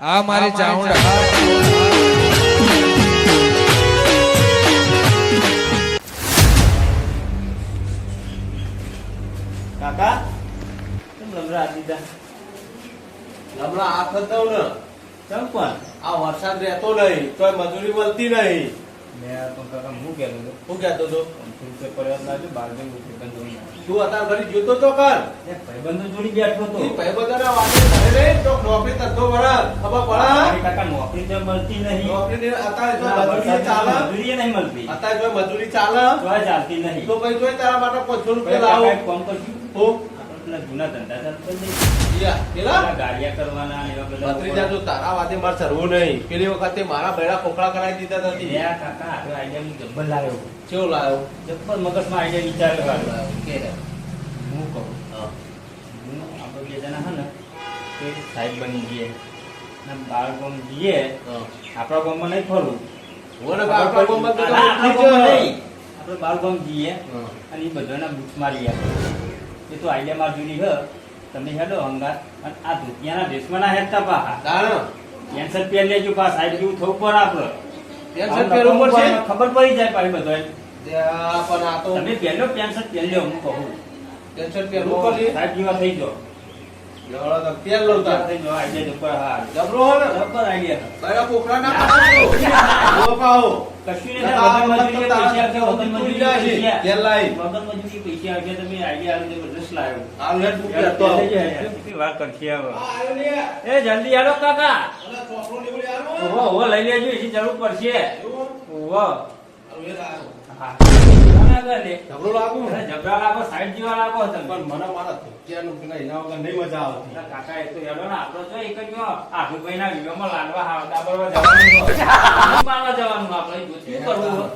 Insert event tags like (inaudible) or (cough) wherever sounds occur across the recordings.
આ મારી ચાઉંડા કાકા કેમ લમરા દીધા? હમણાં આ થતો ને. ચમ પણ? આ વરસાદ રહેતો નહીં તોય મજૂરી મળતી નહીં. મેં તો કાકા હું હતો. કહેતો તો? તું અત્યારે જોતો તો કર ભાઈબંધો જોડી બેઠો હતો વાતે તો નોકરી ધંધો વળે. ખબર મારી કાકા નોકરી તો મળતી નહીં. નોકરી અત્યારે જો મજૂરી ચાલે. નહીં મળતી. અત્યારે જો મજૂરી ચાલે. તોય ચાલતી નહીં. તો ભાઈ જોઈ તારા માટે પાંચસો ભાઈ રૂપિયા લાવો. કામ કરશું તો? પેલા જૂના ધંધા ચાલતા પેલા? ગાડિયા કરવાના એવા બધા ભત્રીજા જો તારા વાતે મારે સરવું નહીં. પેલી વખતે મારા બેડા કોકડા કરાવી દીધા નથી આ કાકા આટલો આઈડિયા હું જબ્બર લાવ્યો. કેવું લાવ્યો? જબ્બર મગજમાં આઈડિયા વિચાર કર્યો કે હું કહું? હા. આપણે બે જણા હે ને કે સાહેબ બની જઈએ ને બાર ગામ જઈએ આપણા ગામમાં નહીં ફરવું આપણા આપણા. આપણે બાર ગામ જઈએ અને એ બધાના બુટ મારી આપે. એ તો આઈડિયા માર જૂની હ. તમે હેડો હંગાત. અને આ ધુતિયાના દેશમાં ના હેડતા પાહા. તાણ. કેન્સર પેલ લેજો પા સાહેબ જેવું થવું પડે આપણે. પેલ ઉપર છે? ખબર પડી જાય પાછી બધો પણ આ તો તમે પહેલો પેલ પહેરજો હું કહું. કેન્સર પેલ ઉપર સાહેબ જેવા થઈ જાઓ. તો તેલ થઈ આઈડિયા હા જબરો હો ને જબર આઈડિયા ના પાડો કશું પૈસા આવશે. તેલ લાઈ. પૈસા આવશે, તમે આઈડિયા આવે લાવ્યો. આ લેટ કેટલી વાર ને. એ જલ્દી આલો કાકા. ઓહો, ઓહો, લઈ લેજો એની જરૂર પડશે. ઓહો. આવું. હા. બરાબર ને? જબરો લાગુ? અરે જબરા લાગો સાઈડ જેવા લાગો તમે પણ મને મારા ધોતિયાનું કે એના વગર નહીં મજા આવતી. કાકા એ તો હેડો ને આપણો જો એક જ આઠુભાઈના વિડીયોમાં લાડવા હા દાબરવા (laughs) જવાનું આપડે જવાનું આપણે શું કરવું?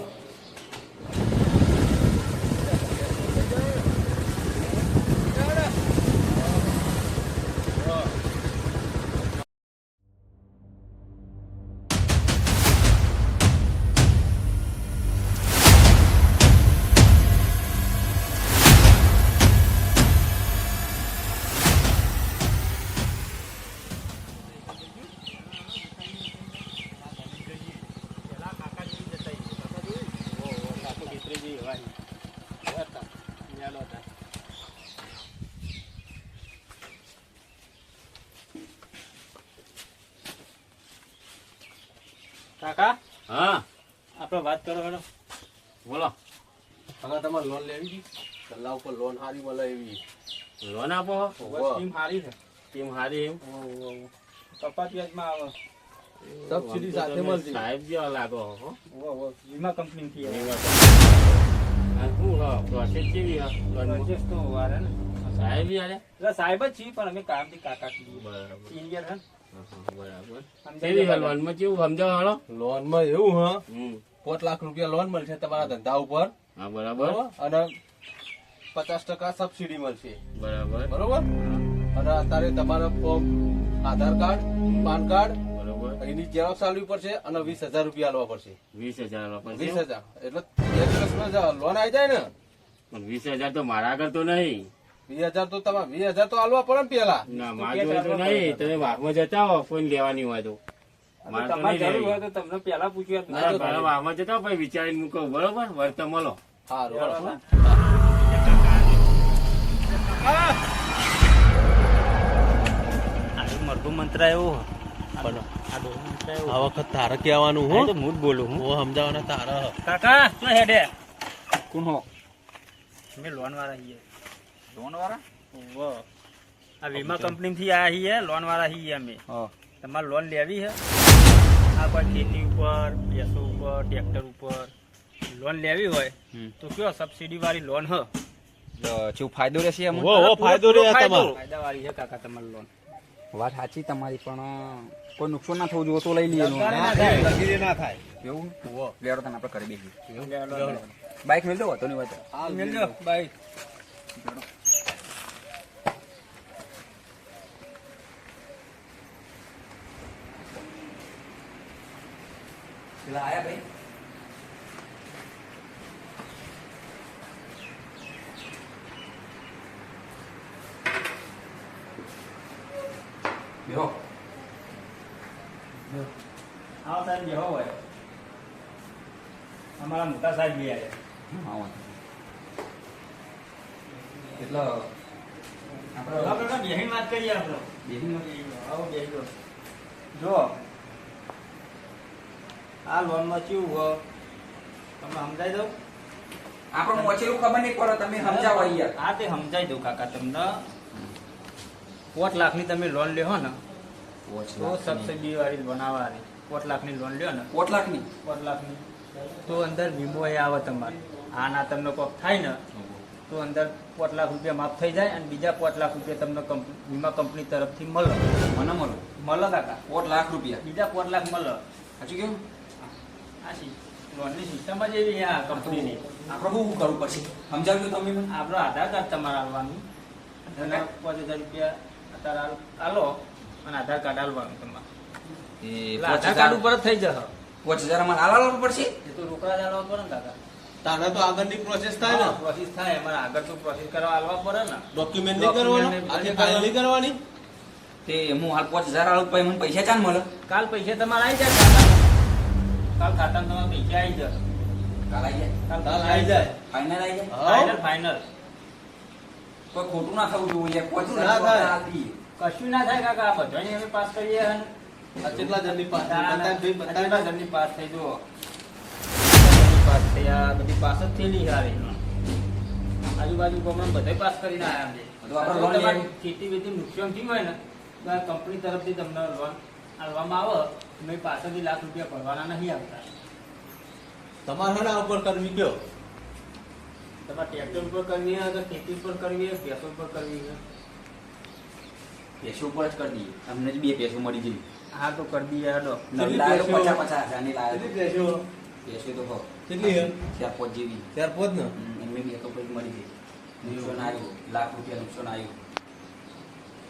કાકા? હા. આપણે વાત કરો હેડો બોલો. કાકા તમારે લોન લેવી છે? ગલ્લા ઉપર લોન સારી મળે એવી. લોન આપો? સ્કીમ સારી છે. સ્કીમ હારી એમ? કપાત વ્યાજમાં આવે. સબસિડી સાથે મળતી સાહેબ જેવા લાગો હો. વીમા કંપનીથી થી વીમા કંપની. શું પ્રોસેસ કેવી હો? તો વારે ને. સાહેબ યારે. એટલે સાહેબ જ છીએ પણ અમે કામથી કાકા છીએ. બરાબર. હા, બરાબર. કેવી કેવું? સમજાવો લોનમાં એવું હા? હમ. લાખ રૂપિયા લોન મળશે તમારા ધંધા ઉપર. હા બરાબર. અને પચાસ ટકા સબસિડી મળશે. બરાબર. બરોબર? અને અત્યારે તમારા form Aadhaar card PAN card બરાબર. એની ઝેરોક્ષ આલવી પડશે અને વીસ હજાર રૂપિયા આલવા પડશે. વીસ હજાર વીસ હજાર. એટલે લોન આવી જાય ને? પણ વીસ હજાર તો મારા આગળ તો નહીં. વીસ હજાર તો તમારે વીસ હજાર તો આલવા પડે ને પેલા. ના મારા તો નહીં તમે વાઘમાં જતા હો કોઈ લેવાની હોય તો. તમને પેલા પૂછ્યું હોત. વાઘમાં જતા પછી વિચારીને મૂકો બરોબર? વર્ત મળો સારું બરોબર. મંત્ર એવું બોલો. આ વખત તારે કહેવાનું હું. તો હું જ બોલું હું. હું સમજાવવાના તારા. કાકા શું હેડે? કોણ હો? અમે લોન વાળા લોન વાળા ઓહો આ વીમા કંપની થી આયા છીએ લોન વાળા હી અમે. તમારે લોન લેવી હે? આ પર ખેતી ઉપર ભેંસો ઉપર ટ્રેક્ટર ઉપર લોન લેવી હોય તો કયો સબસિડી વાળી લોન હ? જો ફાયદો રહેશે હો, હો, ફાયદો રહે તમારે. ફાયદા વાળી છે કાકા તમારી લોન. વાત સાચી તમારી પણ કોઈ નુકસાન ના થવું જોઈએ તો લઈ લઈએ ના થાય, લગીરે ના થાય. એવું. લેડો તને આપણે કરી દઈએ. બાઈક મેળજો દો વાતો નહીં વાત હાલ મેલજો પેલા આયા ભાઈ. બેહો. આવો સાહેબ બેહો હોય અમારા મોટા સાહેબ બી આવે હા વાંધો નહીં. એટલે આપણે આપણે વાત કરીએ આપણે. બેહીને આવો બેહી. જો આ લોનમાં કેવું તમે સમજાઈ દઉં આપણને મોચેલું ખબર નહીં પડે તમે સમજાવો યાર હા તે સમજાઈ દઉં કાકા તમને. પોત લાખની તમે લોન લેહો ને. તો સબસિડી વાળી બનાવવાની. પોત લાખની લોન લ્યો ને. પોટ લાખની? પોત લાખની. તો અંદર વીમો એ આવે તમારે. આ ના તમને કોક થાય ને તો અંદર પોત લાખ રૂપિયા માફ થઈ જાય અને બીજા પોત લાખ રૂપિયા તમને વીમા કંપની તરફથી મળે. મને મળો? મળે કાકા. પોટ લાખ રૂપિયા. બીજા પોત લાખ મળે. સાચું કેવું લોનની સિસ્ટમ જ એવી આ કંપનીની આપણે શું કરવું પડશે? સમજાવજો તમે મને. આપણો આધાર કાર્ડ તમારે આવવાનું પાંચ હજાર રૂપિયા અત્યારે આલ- આલો અને આધાર કાર્ડ આલવાનું તમારે. એટલે આધાર કાર્ડ ઉપર જ થઈ જશે. પાંચ હજાર અમારે પડશે? એ તો રોકડા જ આલવા પડે ને કાકા. તારે તો આગળની પ્રોસેસ થાય ને. પ્રોસેસ થાય. અમારે આગળ તો પ્રોસેસ કરવા આલવા પડે ને. ડોક્યુમેન્ટ નહીં કરવાનો? આજે કાલે નહીં કરવાની? તે હું હાલ પાંચ હજાર હાલું પછી મને પૈસા ચાલ મળે? કાલ પૈસા તમારે આવી જાય કાલ ખાતા તમારે પૈસા આવી જાય. કાલ આવી જાય? કાલ કાલ આવી જાય. ફાઈનલ આવી જાય? ફાઈનલ ફાઈનલ કોઈ ખોટું ના થવું જોઈએ પાંચ ના થાય. કશું ના થાય કાકા. આ બધાની અમે પાસ કરીએ અને આ કેટલા જલ્દી પાસ કેટલા જણની પાસ થઈ? જુઓ. પાસ થયા બધી પાસ જ થયેલી રીતના. આજુબાજુ ગામમાં બધાય પાસ કરીને આયા છે. બધું. ખેતી બેતી નુકસાન થયું હોય ને તો આ કંપની તરફથી તમને લોન આપવામાં આવે મેં પાછળથી લાખ રૂપિયા ભરવાના નહીં આવતા. તમારે શાના ઉપર કરવી કયો તમારે ટ્રેક્ટર ઉપર કરવી હોય કે ખેતી ઉપર કરવી હોય ભેંસો ઉપર કરવી હોય પેસો ઉપર જ કરી દઈએ તમને જ બે પેસો મળી જઈએ હા તો કરી દઈએ હેડો પચાસ પચાસ હજારની લાવ્યો કેટલી લેશો તો કહો કેટલી હે ચાર પાંચ જેવી. ચાર પાંચ ને? એમને બે તો પછી મળી જાય નુકસાન આવ્યું. લાખ રૂપિયા નુકસાન આવ્યું.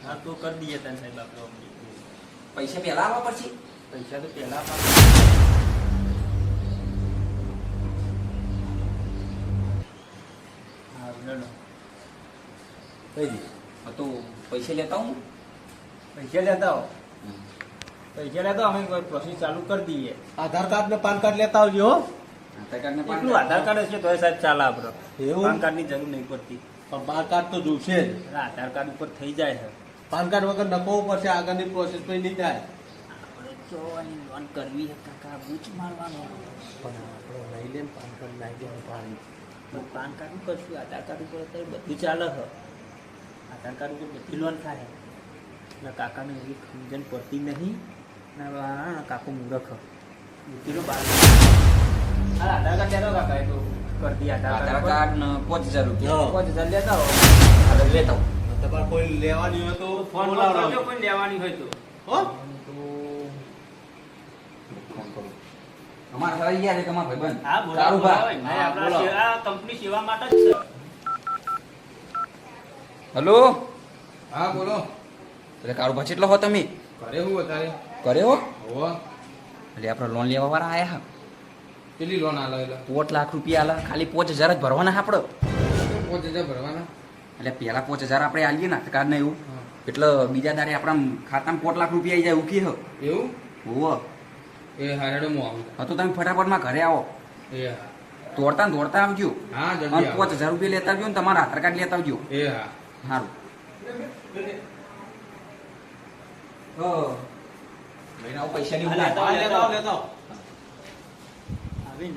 હા તો કરી દઈએ તને સાહેબ આપણે. પૈસા પહેલા આવવા પડશે. પૈસા તો પહેલા હા તો પૈસા લેતા હું પૈસા લેતા હો પૈસા લેતા અમે પ્રોસેસ ચાલુ કરી દઈએ. આધાર કાર્ડ ને પાન કાર્ડ લેતા આવજો કાર્ડ એટલું આધાર કાર્ડ હશે તો સાહેબ ચાલે આપડે. એવું? પાન કાર્ડની જરૂર નહીં પડતી. પણ પાન કાર્ડ તો જોશે જ. આધાર કાર્ડ ઉપર થઈ જાય છે. પાન કાર્ડ વગર નખવું પડશે આગળની પ્રોસેસ પછી નહીં થાય. જોવાની લોન કરવી છે કાકા બૂચ મારવાનો. પણ આપણે લઈ લે પાન કાર્ડ નાખી દે પાણી પણ પાન કાર્ડ કરશું આધાર કાર્ડ ઉપર અત્યારે બધું ચાલે છે આધાર કાર્ડ ઉપર બધી લોન થાય. એટલે કાકાને એવી સમજણ પડતી નહીં. ને કાકો મૂરખ પેલો બાર. આધાર કાર્ડ લેતા કાકા એ તો કરી દઈએ આધાર આધાર કાર્ડ પાંચ હજાર રૂપિયા. પાંચ હજાર લેતા હો લેતા. તમારે કોઈ લેવાની હોય તો ફોન બોલાવડાવજો. કોઈ લેવાની હોય તો. હો? ભાઈબંધ હા બોલાવો આ કંપની સેવા માટે જ હલો? બોલો. એટલે કાળુભા કેટલો હો તમે? ઘરે હું વધારે કરે હો? હોવા એટલે આપણે લોન લેવા વાળા આયા હા. કેટલી લોન આલો એટલે? પોચ લાખ રૂપિયા આલા. ખાલી પોચ હજાર જ ભરવાના આપણે. પોચ હજાર ભરવાના? એટલે પહેલા પાંચ હજાર આપણે આલીએ ને કાર્ડ ને એવું એટલે બીજા દારે આપણા ખાતામાં પોચ લાખ રૂપિયા આવી જાય ઉકી હો. એવું? હોવો. એ હારેડો હું આવું. હા તો તમે ફટાફટમાં ઘરે આવો. એ હા. દોડતા દોડતા આવજો. હા જલ્દી પાંચ હજાર રૂપિયા લેતા આવજો ને તમારા આધાર કાર્ડ લેતા આવજો. એ હા. સારું તો લઈને આવો પૈસાની હા, લેતા હા, લેતા આવો, લેતા આવો. આવી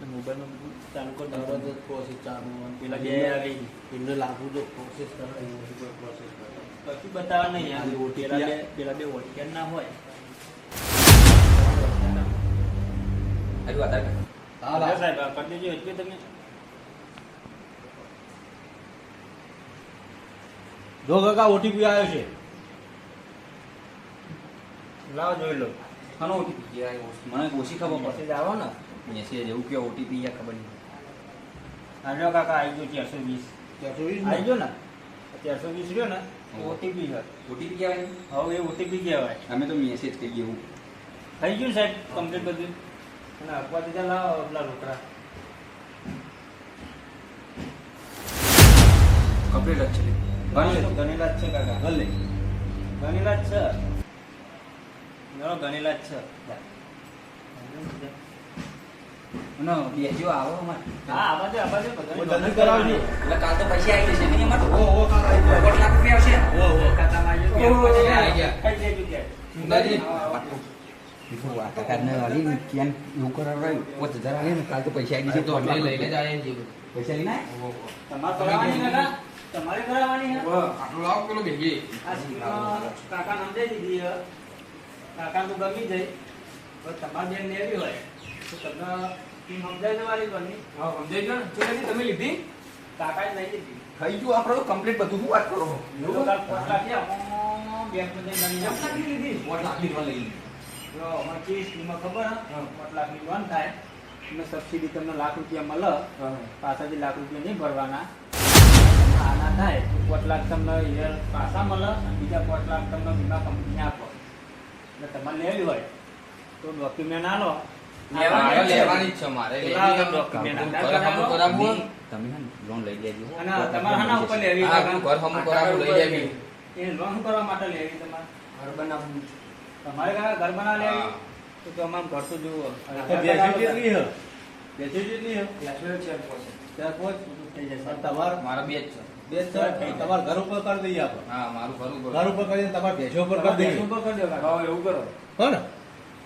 ને મોબાઈલમાં ચાલુ તરત દો જ પ્રોસેસ ચાલુ પેલા બે આવી એમને લાગુ તો પ્રોસેસ કરે એવી પ્રોસેસ કરે કશું બતાવવા નહીં યાર. પેલા બે પેલા બે ઓળખ્યા ના હોય હજુ આધાર કાર્ડ હા, હાલ. સાહેબ કરી દેજો એટલે તમે જો કાકા ઓટીપી આવ્યો છે લાવ જોઈ લો આનો ઓટીપી મને ઓછી ખબર પડશે આવો ને મેસેજ એવું કે ઓટીપી યા ખબર નહીં આવ્યો કાકા આવી ગયો ચારસો વીસ. ચારસો વીસ આવી ગયો ને? ચારસો વીસ રહ્યો ને ઓટીપી છે. ઓટીપી કહેવાય? હવે એ ઓટીપી કહેવાય. અમે તો મેસેજ કહીએ એવું થઈ ગયું સાહેબ કમ્પ્લીટ બધું? અને આપવા દીધા લાવો આપણા રોકડા. કમ્પ્લીટ જ છે. ગણેલા જ છે કાકા. ભલે ગણેલા જ છે. ગણેલા જ છે. અને બેજો આવો અમારે. હા આવા છે આવા છે ઓ, બધા જલ્દી કરાવજો. એટલે કાલ તો પૈસા આવી જશે નહીં અમારે? ઓ ઓ કાકા આવી જશે. દોઢ લાખ રૂપિયા આવશે. ઓ ઓ ખાતામાં આવી જશે. આવી ગયા. ખાઈ લેજો કે. સુંદરજી બીજું આ કાકાને વાલી ને કેમ એવું કરાવડાવ્યું પાંચ હજાર આલે ને કાલ તો પૈસા આવી જશે તો તો અમે લઈને જ આવીએ છીએ. પૈસા લઈને? તમારે કરાવવાની કાકા? તમારે કરાવવાની હે? આટલું લાવો પેલું ભેગી આ સ્કીમમાં કાકા દીધી હે. તો ગમી જાય. પણ તમારે બેન લેવી હોય. તો તમને સમજાઈ દેવાની બની હા સમજાઈ ગયો ને? ચલો તમે લીધી? કાકાએ લઈ લીધી. થઈ ગયું. આપણો કમ્પ્લીટ બધું શું વાત કરો? એવું કાલ પાંચ લાખ છે, અમ, બેંકમાં જઈને ગણી આપો. દોઢ લાખની લોન લઈ લીધી. જો અમારે કેવી સ્કીમમાં ખબર હે? પાંચ લાખની લોન થાય. અને સબસિડી તમને લાખ રૂપિયા મળે. પાછળથી લાખ રૂપિયા નહીં ભરવાના. આના થાય. પાંચ લાખ તમને યર પાછા મળે અને બીજા પાંચ લાખ તમને વીમા કંપની આપો. એટલે તમારે લેવી હોય. તો ડોક્યુમેન્ટ આલો. લેવાની છે. મારે. તમે લોન લઈ લેજો. તમારે ઉપર લેવી ઘર હમું કરાવવું લઈ લેવી. એ લોન કરવા માટે લેવી તમારે. ઘર બનાવવું તમારે ઘર બનાવ લેવી? તો તો અમારે ઘર તો જુઓ. બેસી કેટલી હે? બેસી કેટલી હે? ત્યાં પહોંચ થઈ જશે. તમાર? મારા બે જ છે. બે જ છે? તમાર ઘર ઉપર કરી દઈએ આપણે. હા મારું ઘર ઉપર. ઘર ઉપર કરીને તમાર ભેંસો ઉપર કરી દઈએ. ઉપર કરી. એવું કરો. હો ને?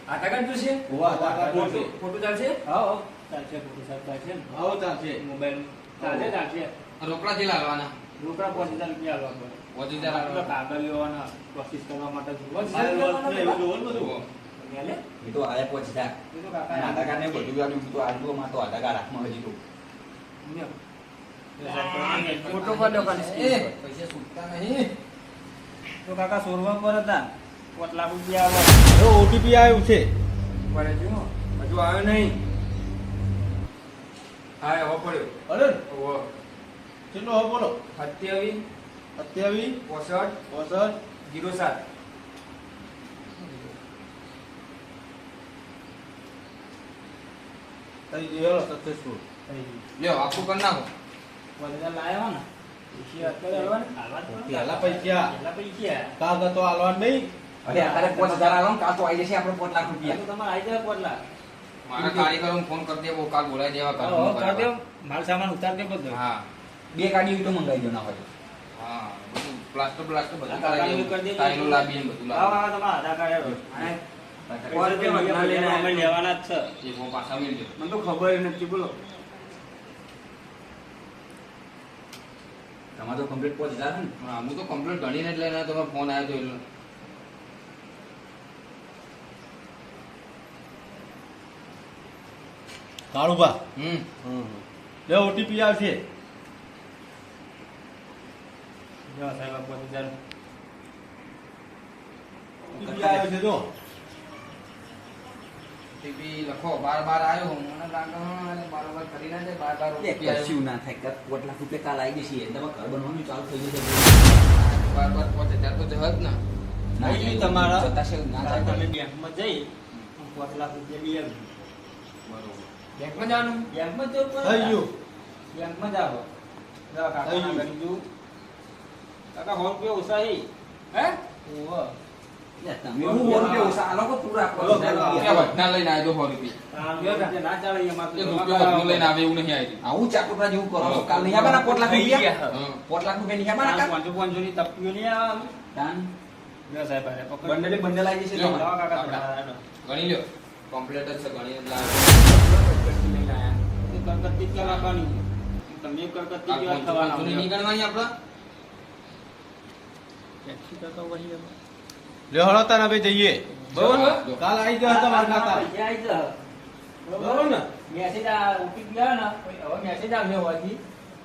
આધાર કાર્ડ જોશે? હોવા ફોટો ફોટો ચાલશે? હા ચાલશે ફોટો સાહેબ ચાલશે. હા ચાલશે. મોબાઈલ ચાલશે ચાલશે. રોકડા થી લાવવાના? રોકડા પાંચ હજાર રૂપિયા પડે. પહોંચી જાય આટલા કાગળ લેવાના પ્રોસેસ કરવા માટે છે, એવું જોવો ને બધું એ તો આયા પાંચ હજાર. તો કાકા આધાર કાર્ડ ને બધું આવ્યું તો આજુ માં તો આધાર કાર્ડ હાથમાં હજી તો. ફોટો કાલે એ, પૈસા છૂટતા નહીં. તો કાકા સોરવા પર હતા. લાખ રૂપિયા આવે? હવે ઓટીપી આવ્યું છે. પડે જો હજુ આવ્યો નહીં. હા હવે પડ્યો અરે ઓહો. કેટલો હો બોલો સત્યાવીસ. સત્યાવીસ? પોસઠ. પોસઠ. જીરો સાત. થઈ ગયો સક્સેસફુલ લ્યો આખું કરી નાખો. હજાર લાવ્યા ને? ને. પહેલા પૈસા પહેલા પૈસા. કાગળ તો આલવા નહીં. અરે અત્યારે પાંચ હજાર આલો ને તો આવી જશે આપણે પાંચ લાખ રૂપિયા તો તમારે આવી જાય પાંચ લાખ મારા કારીગરોને ફોન કરી દેવો કાલ બોલાવી દેવા હા, કરી દો. માલ સામાન ઉતાર દે બધો હા બે ગાડી તો મંગાવી દો ના હોય હા પ્લાસ્ટર પ્લાસ્ટર બધું કરી. ટાઈલો લાવીને બધું તમારા આધાર કાર્ડ. અને મને તો ખબર નથી બોલો તમારે તો કમ્પ્લીટ પાંચ હજાર ને હા હું તો કમ્પ્લીટ ગણીને જ લઈને તમે ફોન આવ્યો તો એટલે કાળુભા હમ. લે ઓટીપી આવશે. જો સાહેબ આ પાંચ ઓટીપી આવ્યો છે જો ટીપી લખો. બાર બાર આવ્યો. મને લાગે બાર બાર કરી ના જાય બાર બાર ઓટીપી ના થાય. કે પાંચ લાખ રૂપિયા કાલ આવી જશે. એટલે ઘર બનવાનું ચાલુ થઈ જશે. બાર બાર પોતે ત્યાં તો જહજ ને. ના અહીં તમારા. તમે બેંકમાં જઈ પાંચ લાખ રૂપિયા લઈ આવી બરોબર. બેંકમાં જવાનું? બેંકમાં જવું પડે? ગયું બેંકમાં જાવ જાઓ કાકા થઈ ગયું. કરી દઉં કાકા સો પે ઉસાહી હે. ઓહો. તમે હું પૂરા લઈને આવ્યો ના ચાલે એમાં એક લઈને આવે એવું નહીં આવી આવું ચાકોટા જેવું કરો. કાલ નહીં આવવાના? રૂપિયા. રૂપિયા નહીં ની નહીં દાન? સાહેબ બંડલે બંડલ આવી જશે. ગણી લ્યો. કમ્પ્લીટ જ છે તો કરકતી જ કરાવવાની. તમે કરકતી જેવા પહોંચો થવાના. પહોંચો નહીં ગણવાની આપડા ટેક્સી કરતા વહી હવે. લે હળો તાર હવે જઈએ. બરોબર કાલ આવી જા તમારા પૈસા આવી જા બરોબર ને? મેસેજ આ ઉપી ગયા ને. હવે મેસેજ આવ્યો હોવાથી.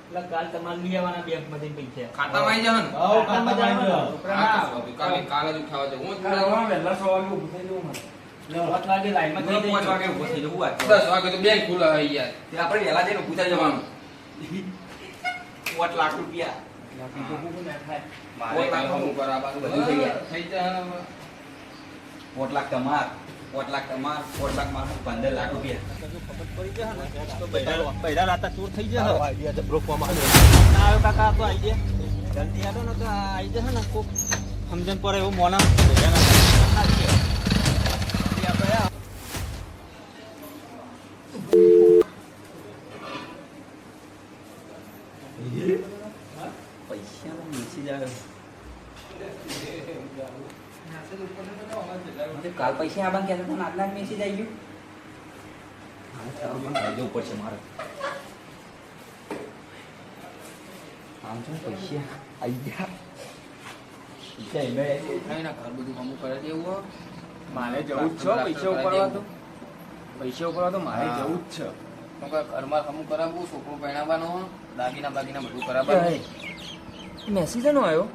એટલે કાલ તમારે લઈ આવવાના બેંકમાંથી પૈસા. ખાતામાં આવી જવાનું? ખાતામાં આવી તો કાલે કાલે જ ઉઠાવવા જવું. હું જ ઉઠાવવા. પાંચ વાગે લાઈનમાં થઈ પાંચ. વાગે ઊભો થઈ જવું વાત દસ વાગે તો બેંક ખુલ્લા હોય યાર તે આપણે વહેલા જઈને ઊભું થઈ જવાનું. પાંચ લાખ રૂપિયા. મારે કાલ હમું કરવા બાજુ બધું થઈ ગયા. થઈ જાય પાંચ લાખ તમાર પાંચ લાખ તમાર પાંચ લાખ માર. પંદર લાખ રૂપિયા. તો બૈરા- બૈરા રાતા ચોર થઈ જશે. આવો idea જબરો ફોર્મ આવ્યો. કાકા તો આવી જાય જલ્દી આવો ને તો આવી આઈ જશે ને કોક સમજણ પડે એવું મોના બૈરા રાતા નાખીએ. તો કાલ પૈસા આવવાનું કહેતા હતા ને આજના મેસેજ આવી ગયું જવું પડશે મારે. આમ છે પૈસા જવું જ છે પૈસા ઉપાડવા તો. પૈસા ઉપાડવા તો મારે જવું જ છે. ઘરમાં અમુક કરાવવું છોકરું પહેણાવવાનો દાગીના બાગીના બધું કરાવવાનું. મેસેજ નો આવ્યો?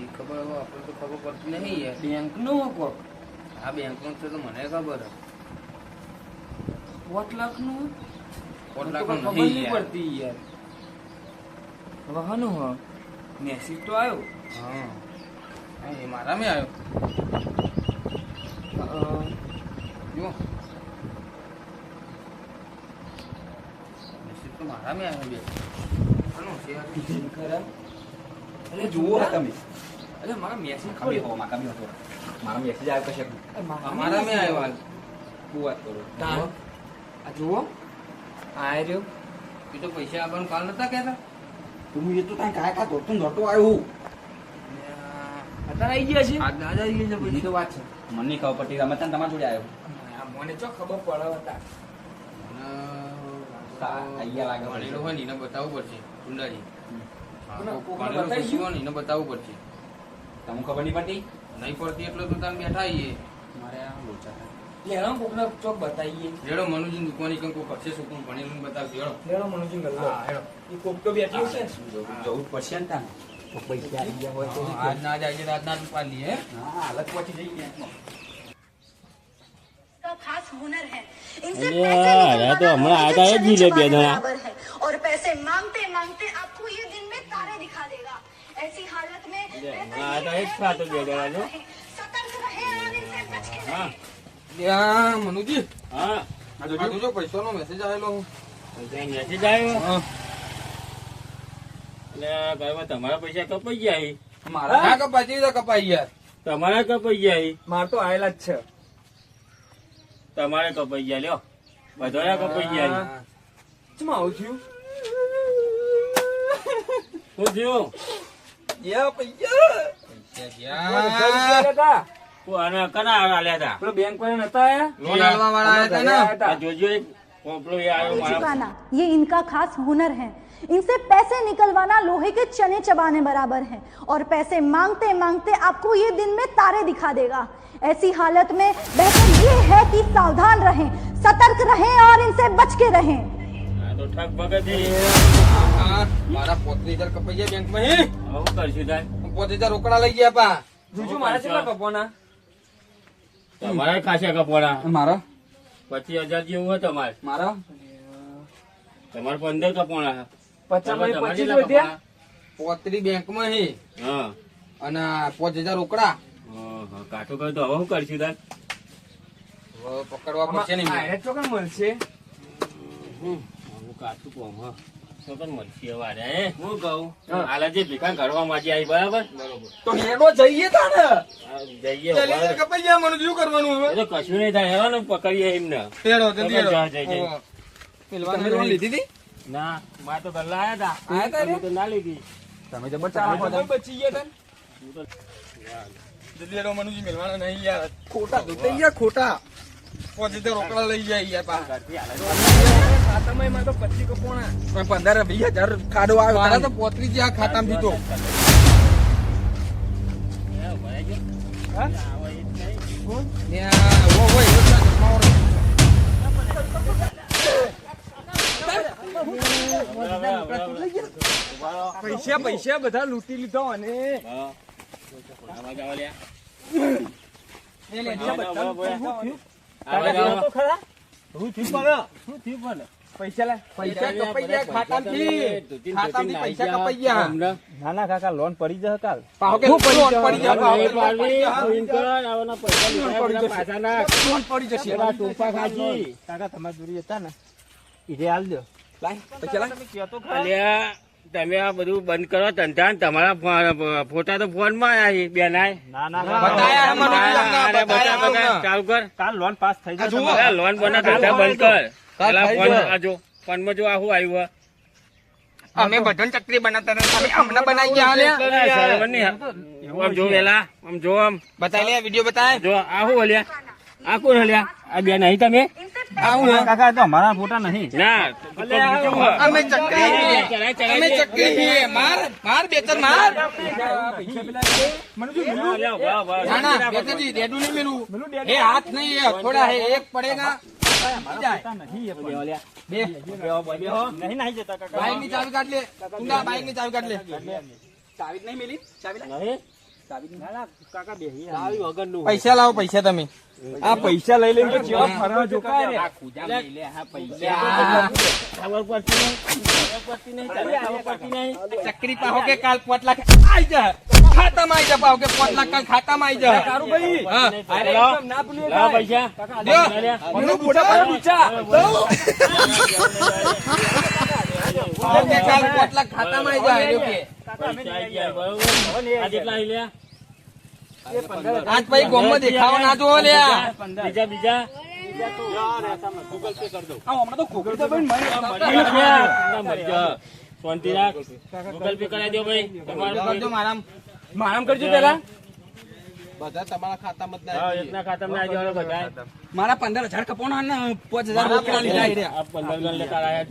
એ ખબર હવે આપણે તો ખબર પડતી નહીં યાર. બેંક નો કોક બેંક બેંકનું છે તો મને ખબર હે. પોત લાખનું કોટ ખબર લાખનું નહીં પડતી યાર. હવે હાનું હ. મેસેજ તો આવ્યો હા. એ મારા મેં આવ્યો જો. મેસેજ તો મારામાં આવ્યો બે. આનું છે. ખરા અરે જુઓ. તમે અરે મારા મેસેજ ખબર હો માં કમી હો મારા મેસેજ આવ્યો કશે મારામાં આવ્યો આજ. તું વાત કરો? તાર. આ જુઓ. આ રહ્યો. એ તો પૈસા આપવાનું કાલ નતા કહેતા. તું એ તો તાઈ કાય કા દોડતો દોડતો આવ્યો અત્યારે આવી ગયા છે આજ આજ આવી ગયા છે બીજી તો વાત છે. મને ખબર પડી અમે તને તમારા જોડે આવ્યો મને ચો ખબર પડે હતા. તા- અહીંયા લાગે ભણેલો હોય ને એને બતાવવું પડશે. કુંડાજી. હા, બતાવવું પડશે. તમને ખબર નહીં પડતી નહીં પડતી એટલે તો તાન બેઠા આવીએ મારે આ લોચા થાય. લેણો કોકને ચોક બતાવીએ રેડો મનુજી દુકાની કંઈક કોક હશે છોકરું ભણેલું બતાવજો હેડો લેણો મનુજી ગલ્લો હા હેડો એ કોક તો બેઠી છે જવું જવું જ પડશે ને તાને તો પૈસા આવી ગયા હોય તો હા, આજ ના જાય છે આજ ના જ પાડી હે હા હાલત પહોંચી જઈ બેંકમાં का खास हुनर है इनसे अरे पैसे यार, निकलवाना तो हमारा लोहे आगा के है चने जिलेबी चबाने जरा। बराबर है और पैसे मांगते मांगते તમારા પૈસા કપાઈ ગયા મારા કપાઈ કપાઈ ગયા તમારા કપાઈ ગયા માર તો આયેલા જ છે તમારે કપાઈ ગયા લ્યો બધા કપાઈ ગયા શું આવું થયું શું થયું યા પૈયા યાર. હતા હું આને કના આલ્યા હતા પેલો બેંક વાળા નતા આયા લોન આલવા વાળા આવ્યા હતા ને આ જોજો એક પોપલો એ આવ્યો મારા चुकाना ये इनका खास हुनर है इनसे पैसे निकलवाना लोहे के चने चबाने बराबर है और पैसे मांगते मांगते आपको ये दिन में तारे दिखा देगा ऐसी हालत में बेहतर ये है कि सावधान रहें सतर्क रहें और इनसे बच के रहें આ તો ઠગ હા, મારા પોત્રીસ હજાર કપાઈ ગયા બેંકમાં હે? હવે કરશું તાર? પોત્રીસ હજાર રોકડા લઈ ગયા પા. જોજો મારા કેટલા કપવાના? તમારે ખાસા કપોડા મારા? પચીસ હજાર જેવું હોય તમારે. મારા? તમારે પંદર કપોડા પચાસ પચીસ વધ્યા? પોત્રી બેંકમાં હે. હા. અને પાંચ હજાર રોકડા. ઓહો, કાઠું કહ્યું તો હવે શું કરશું તાર? પકડવા પડશે ને મળશે? હું કાઠું કહું હા. તો પણ મળશે હવે હે? હું કહું? હા. જે ભીખા ઘરવા માંથી આવી બરાબર? તો હેડો જઈએ તાને. આ જઈએ ચાલી હજાર હવે. કપાઈ મને શું કરવાનું હવે? તો કશું નહીં થાય હેરો ને પકડીએ એમને. હેડો જલ્દી હેડો. જા, જા, જા. ઓહો. પેલવાને લોન લીધી હતી? ના મા તો આયા તમે તો ના લીધી. તમે તો ચાલો બચાવો બચી ગયા તાન જલ્દી હેડો મનુજી મેલવાના નહીં યાર. ખોટા ગયા ખોટા. હજાર રોકડા લઈ જાય યાર. ખાતામાં તો પચીસ પણ પંદર વીસ હજાર ખાડો મારા આવ્યો તો પોત્રીસ હજાર ખાતામાં દીધો. પૈસા પૈસા બધા લૂંટી લીધો અને લે, બધા તો ખરા? શું થયું પણ? શું થયું પણ? પૈસા પૈસા કપાઈ ગયા ખાતામાંથી. ખાતામાંથી પૈસા કપાઈ ગયા. ના ના કાકા લોન પડી જશે કાલ. પાહો કે લોન પડી જાય પાહો કે એ પાડવી, ભયંકર, આવાના પૈસા લીધા, પડી બધા જશે. પાછા નાખ. લોન પડી જશે? ટોપા ખાજી. કાકા તમારી જોડી હતા ને. ઈરે હાલ દો. લાય પૈસા લાય. તમે આ બધું બંધ કરો ધંધા તમારા ફોટા તો ફોનમાં આયા છે બેનાય. ચાલુ કર. કાલ લોન પાસ થઈ જશે. લોન બના ધંધા બંધ કર. પેલા ફોન. આ જો ફોનમાં જો આ આવ્યું અમે બધો ચકરી બનાવતા અમને બનાવી આમ જો વેલા આમ જો આમ. બતાવી લે વીડિયો બતાય. જો આવું હલ્યા. આ કોણ હલ્યા? આ બે અહીં તમે? આવું. કાકા તો અમારા ફોટા નહીં. ના અમે ચકરી અમે ચકરી છીએ. માર માર બેતર માર. ના ના બેતરજી રેડું નહીં મેલું. એ હાથ નહીં એ થોડા હે એક પડેગા બે. નહીં નહીં જતા કાકા. બાઈકની ચાવી કાઢ લે. બાઈકની ચાવી કાઢ લે. ચાવી નહીં મેલી? ચાવી લા. પૈસા લાવો પૈસા તમે. આ પૈસા લઈ લઈને તો જેવા ફરવા જોકા રે ચકરી પાહો કે કાલ પાંચ લાખ આઈ જા. ખાતામાં આઈ જા પાહો કે પાંચ લાખ કાલ ખાતામાં આઈ જા. તારું ભાઈ. હા. લાવો. લાવો પૈસા. પૂછા ખાતામાં આઈ જા એર્યો કે? આજ પછી ગોમમાં દેખાવા ના જોવો લ્યા બીજા બીજા મારા પંદર હજાર કપોના ને પાંચ હજાર પંદર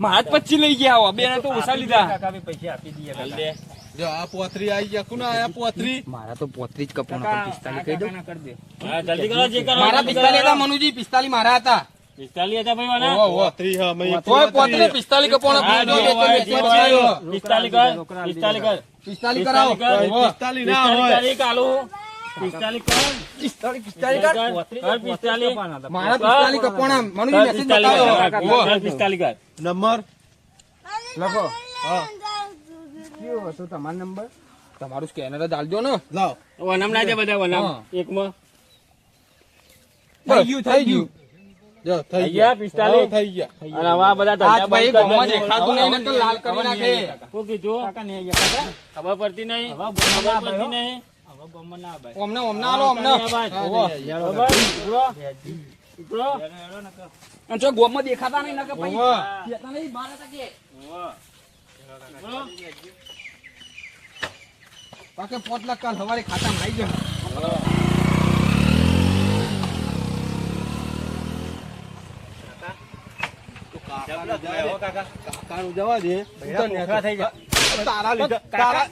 જ પચી લઈ ગયા હો બે ને તો ઓછા લીધા. પૈસા આપી દઈએ જો આ પોતરી આવી ગયા. કોના આયા પોતરી? મારા તો પોત્રીસ કપોના પણ પિસ્તાલીસ કહી દઉં. હા જલ્દી કરો જે કરો. મારા પિસ્તાલીસ હતા મનુજી પિસ્તાલીસ મારા હતા. પિસ્તાલીસ હતા ભાઈ વાના? પોતરી હા મેં કોઈ પોત્રીસ પિસ્તાલીસ કપોના હા, બે તો ભાઈ, બે જો, તો ભાઈ. પિસ્તાલીસ કર પિસ્તાલીસ કર. પિસ્તાલીસ કરાવો. ના હોય. કાલુ પિસ્તાલીસ પિસ્તાલીસ પિસ્તાલીસ પિસ્તાલીસ. નંબર? તમારું સ્કેનર જ આલજો ને. લાવ. વનામ ના છે બધા વનામ. એકમાં. થઈ ગયું થઈ ગયું. જો થઈ થઈ ગયા ગયા. પિસ્તાલીસ. થઈ ગયા. અને હવે બધા ધંધા ભાઈ ગોમાં દેખાતું નહીં નકર લાલ કરી નાખે. શું કીધું? ખબર પડતી નહીં? ખબર પડતી નહીં? ઓમને ઓમને આલો ઓમને ખબર? ઉપરો? ઉપરો? અને જો ગોમાં દેખાતા નહીં નકર પછી હોવે. નહીં, બહાર હતા પાકે પાંચ લાખ કાલ સવારે ખાતામાં આવી જાય કાકાનું જવા દે. થઈ જાય તારા લીધા તારા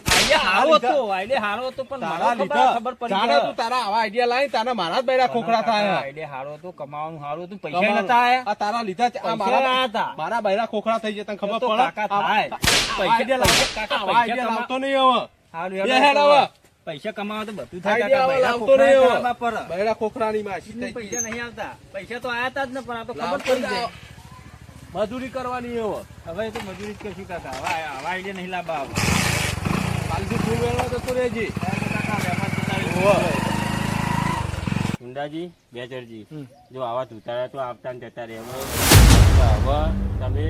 હારો હતો આઈડિયા હારો હતો પણ તારા લીધા ખબર પડી જાણે તું તારા આવા આઈડિયા લાવી તારા મારા જ બૈરા ખોખરા થાય. આઈડિયા હારો હતો કમાવાનું હારું હતું પૈસા. નતા આ તારા લીધા આ મારા હતા. મારા બૈરા ખોખરા થઈ જાય તને ખબર તો પડે? કાકા થાય. આવા આઈડિયા કાકા આઈડિયા લાવતો નહીં હવે. હારું હેડ હવે. પૈસા કમાવા તો બધું થાય. બૈરા ખોખરાની માસી પૈસા નહીં આવતા. પૈસા તો આયા તા જ ને પણ આ તો ખબર પડી જાય. મજૂરી કરવાની એવો. હવે તો મજૂરી જ કરશું કાકા. હવે આવા આઈડિયા નહીં લાવવા આવો. કાલથી તું વેળવા જતો રહેજે. થતા બેચરજી જો આવા તુતારા તો આવતા ને જતા રહે હવે તમે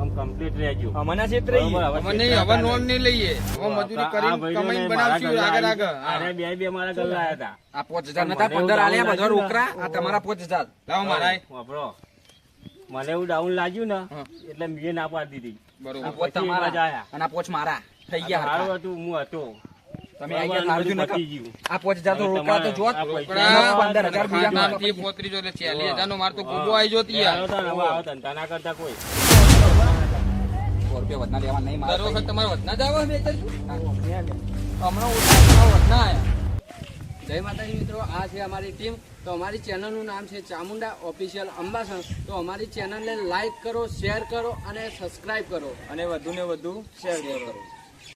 આમ કમ્પ્લીટ રહેજો. અમના ક્ષેત્રે અમને હવે નોન નહીં લઈએ. હવે મજૂરી કરીને કમાઈને બનાવશું આગળ આગળ. અરે બે બે મારા ગલ્લા હતા. આ પાંચ હજાર નતા પંદર આલ્યા બધા રોકરા આ તમારા પાંચ હજાર. લાવો મારા. વાપરો. મને એવું ડાઉન લાગ્યું ને એટલે મેં ના પાડી દીધી. બરોબર. આ પોચ પછી તમારા. મજા અને પોચ મારા. થઈ ગયા સારું હતું હું હતો. તમે આઈ ગયા સારું પતી ગયું. આ પાંચ હજાર રોકડા તો જોત તમારા- આ રોકડા. પૈસા- પંદર હજાર બીજા ખાનાથી પોત્રીસો એટલે ચાલીસ હજારનો માર તો ગોબો આવી જોત યાર. આવો તો ને, હવે આવો ધંધા ના કરતા કોઈ. રૂપિયા વધના લેવા નહીં દર વખત તમારે વધના જ આવે બે હમણાં ઓછા વધના જય માતાજી મિત્રો આ છે અમારી ટીમ તો અમારી ચેનલનું નામ છે ચામુંડા ઓફિશિયલ અંબાસણ તો અમારી ચેનલને લાઈક કરો, શેર કરો અને સબસ્ક્રાઈબ કરો. અને વધુને વધુ શેર કરો.